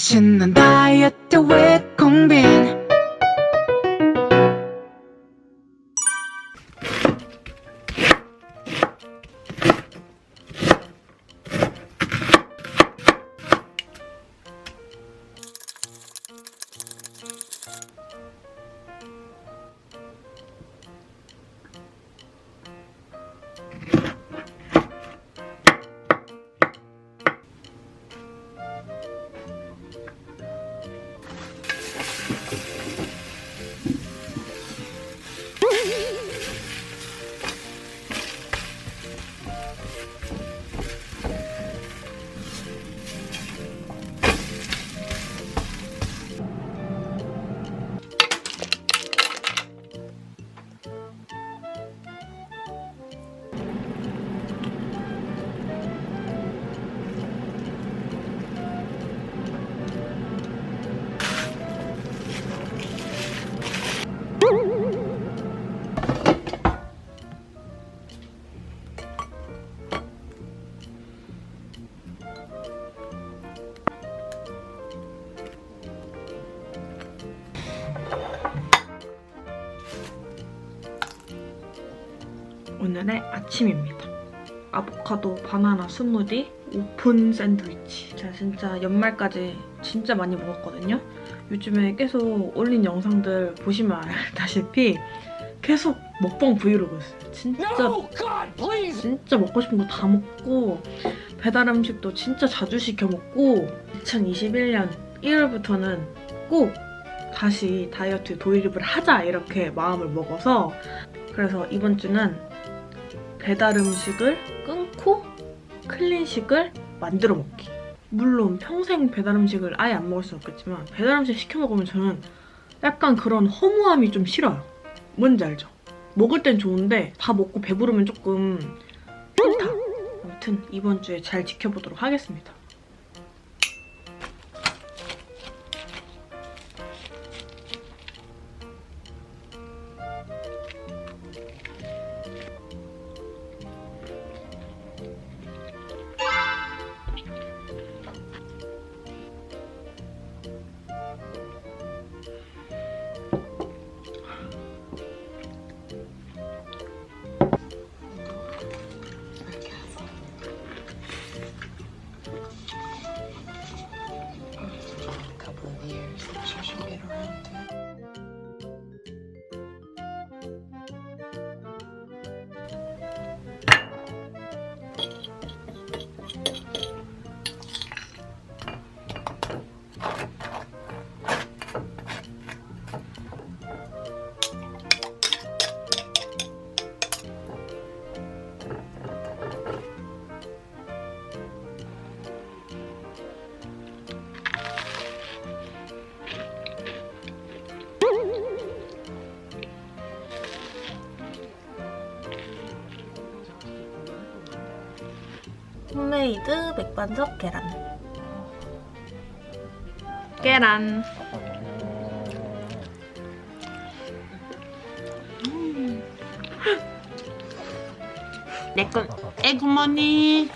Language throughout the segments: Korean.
맛있는 다이어트 with 공빈 오늘의 아침입니다. 아보카도 바나나 스무디 오픈 샌드위치. 제가 진짜 연말까지 진짜 많이 먹었거든요. 요즘에 계속 올린 영상들 보시면 알다시피 계속 먹방 브이로그 했어요. 진짜 진짜 먹고 싶은 거 다 먹고 배달 음식도 진짜 자주 시켜 먹고 2021년 1월부터는 꼭 다시 다이어트 도입을 하자 이렇게 마음을 먹어서 그래서 이번 주는 배달 음식을 끊고 클린식을 만들어 먹기. 물론 평생 배달 음식을 아예 안 먹을 수 없겠지만 배달 음식 시켜 먹으면 저는 약간 그런 허무함이 좀 싫어요. 뭔지 알죠? 먹을 땐 좋은데 다 먹고 배부르면 조금 싫다. 아무튼 이번 주에 잘 지켜보도록 하겠습니다. Get around 홈메이드 맥반석 계란. 계란. 내건 에그머니.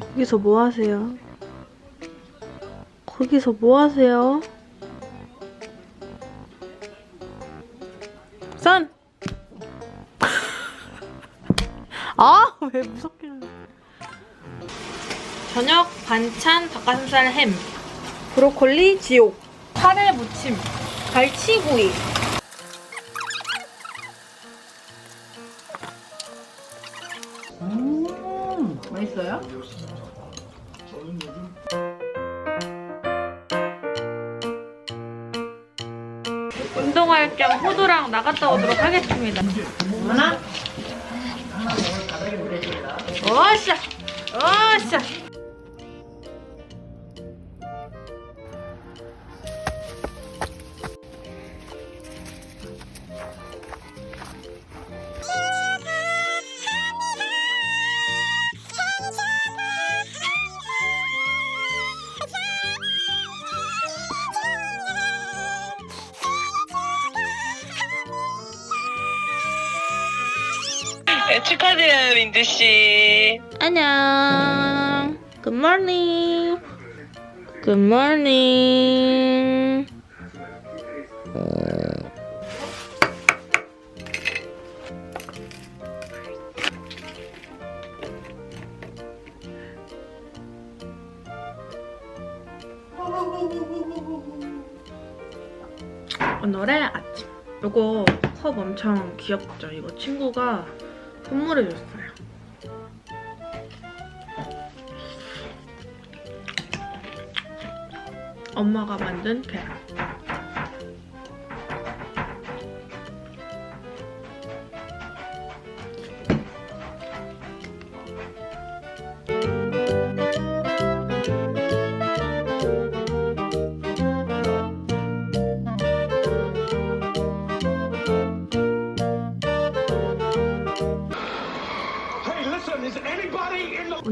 거기서 뭐 하세요? 거기서 뭐 하세요? 왜 무섭게. 저녁 반찬 닭가슴살 햄, 브로콜리 지옥, 카레 무침, 갈치구이. 음, 맛있어요? 운동할 겸 호두랑 나갔다 오도록 하겠습니다. 하나? 어샤! 축하드려요, 민주 씨. 안녕. Good morning. Good morning. 오늘의 아침. 요거 컵 엄청 귀엽죠? 이거 친구가 선물해줬어요. 엄마가 만든 계란.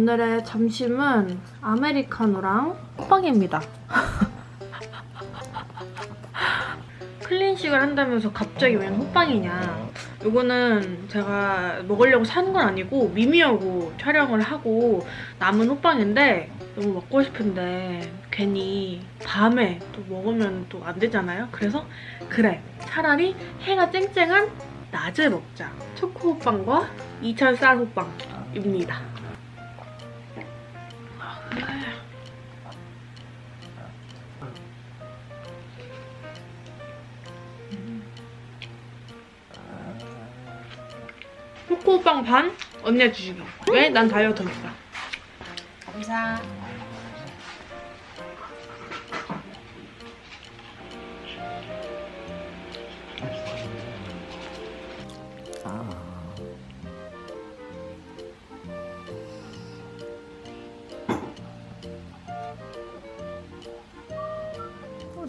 오늘의 점심은 아메리카노랑 호빵입니다. 클린식을 한다면서 갑자기 웬 호빵이냐. 이거는 제가 먹으려고 산건 아니고 미미하고 촬영을 하고 남은 호빵인데 너무 먹고 싶은데 괜히 밤에 또 먹으면 또 안 되잖아요. 그래서 그래 차라리 해가 쨍쨍한 낮에 먹자. 초코 호빵과 2천 쌀 호빵입니다. 초코빵 반 언니가 주시기. 왜? 난 다이어트니까. 감사.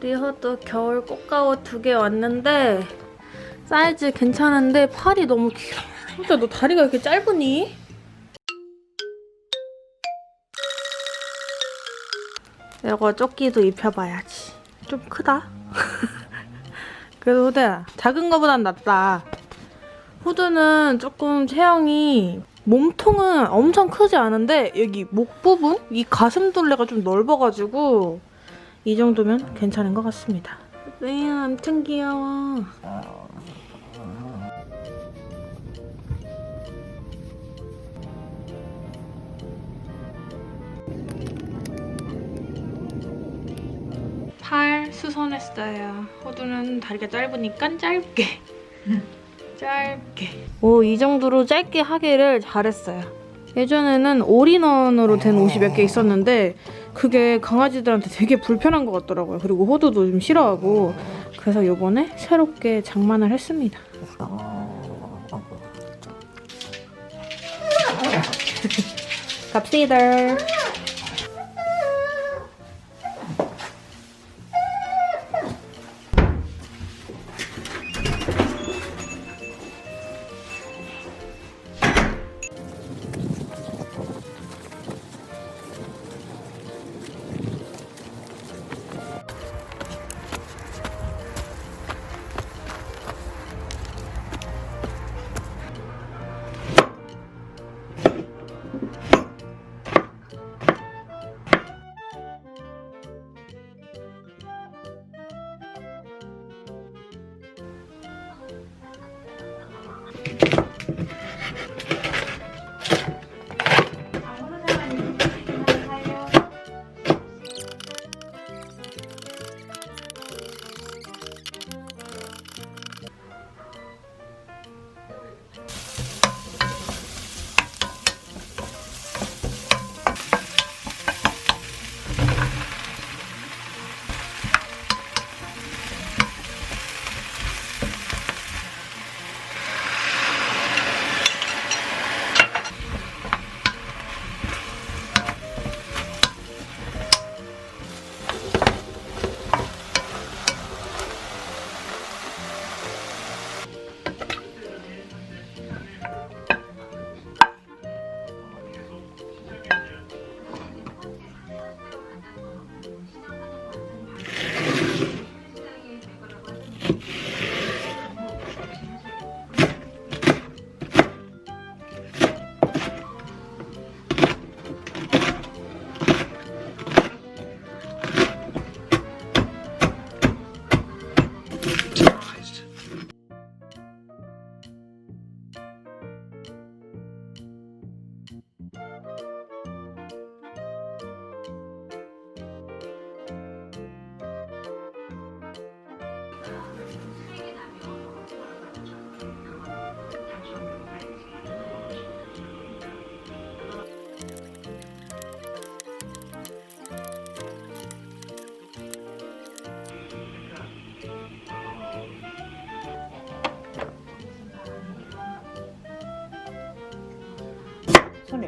리 허도 겨울 꽃가옷 두 개 왔는데 사이즈 괜찮은데 팔이 너무 길어. 진짜 너 다리가 이렇게 짧으니? 이거 조끼도 입혀봐야지. 좀 크다. 그래도 후드야 작은 거보단 낫다. 후드는 조금 체형이 몸통은 엄청 크지 않은데 여기 목 부분 이 가슴 둘레가 좀 넓어가지고 이 정도면 괜찮은 것 같습니다. 네, 엄청 귀여워. 팔 수선했어요. 호두는 다리가 짧으니까 짧게. 짧게. 오, 이 정도로 짧게 하기를 잘했어요. 예전에는 올인원으로 된 옷이 몇 개 있었는데 그게 강아지들한테 되게 불편한 것 같더라고요. 그리고 호두도 좀 싫어하고 그래서 요번에 새롭게 장만을 했습니다. 갑시다.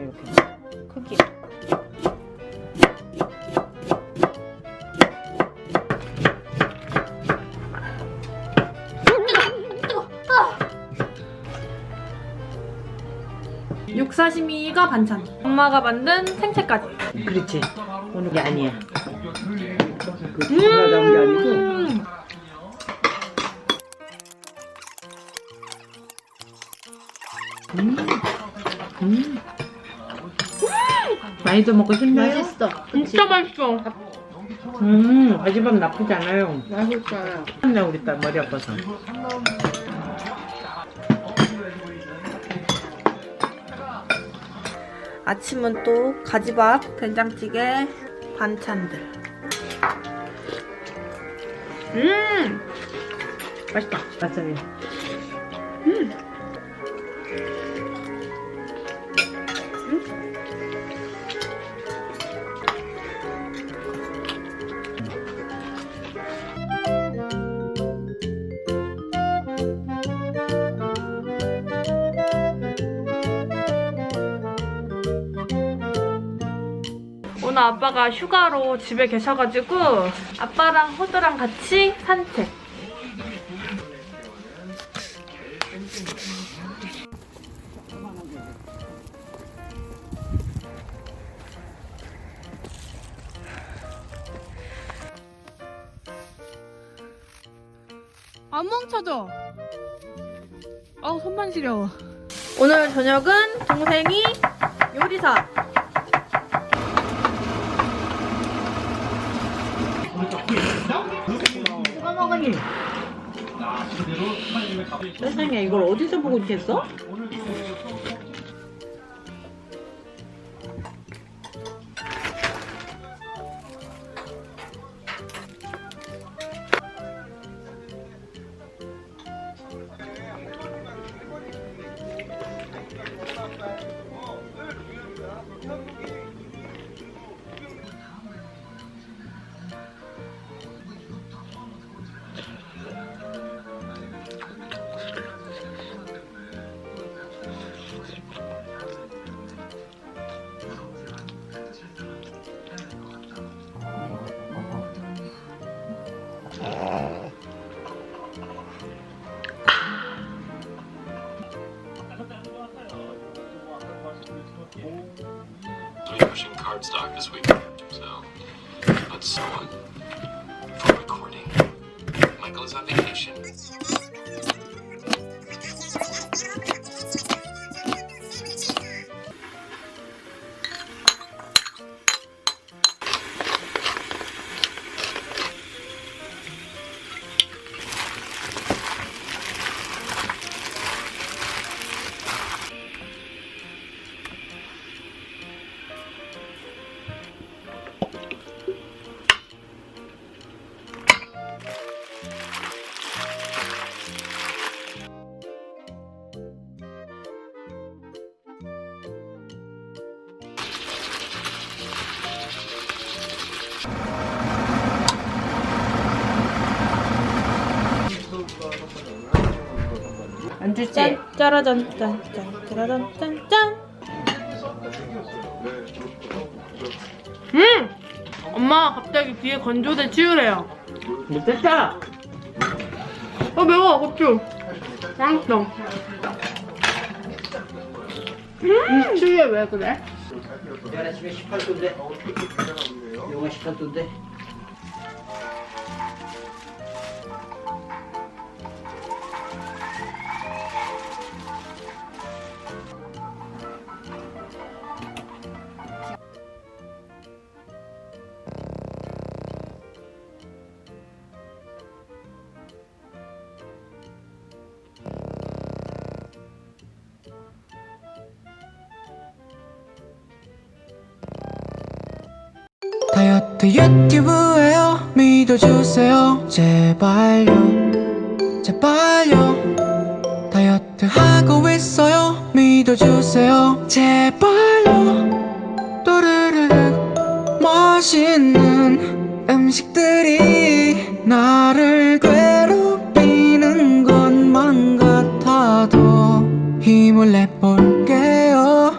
이렇게. 크기. 육사시미가 반찬. 엄마가 만든 생채까지. 그렇지. 오늘 게 아니야. 음! 그게 아니고 많이도 먹고 싶나요? 맛있어. 진짜 맛있어. 음, 아지밥 나쁘지 않아요. 맛있어요. 했네 우리 딸 머리 아파서. 아침은 또 가지밥, 된장찌개, 반찬들. 음, 맛있다. 맞아요. 오늘 아빠가 휴가로 집에 계셔가지고 아빠랑 호두랑 같이 산책. 안 멈춰져. 아우 손만 시려워. 오늘 저녁은 동생이 요리사. 세상에 이걸 어디서 보고 있겠어? card stock this week. So that's on 안 주지? 짠, 짜라잔, 짠, 짠, 짜라잔, 짠, 짠. 음! 엄마 갑자기 뒤에 건조대 치우래요. 못됐다. 어 매워 고추. 맛있어. 음, 추위에 왜 그래? 내가 집에 18도인데. 영하 18도인데. 다이어트 유튜브에요. 믿어주세요. 제발요. 제발요. 다이어트 하고 있어요. 믿어주세요. 제발요. 또르르르 맛있는 음식들이 나를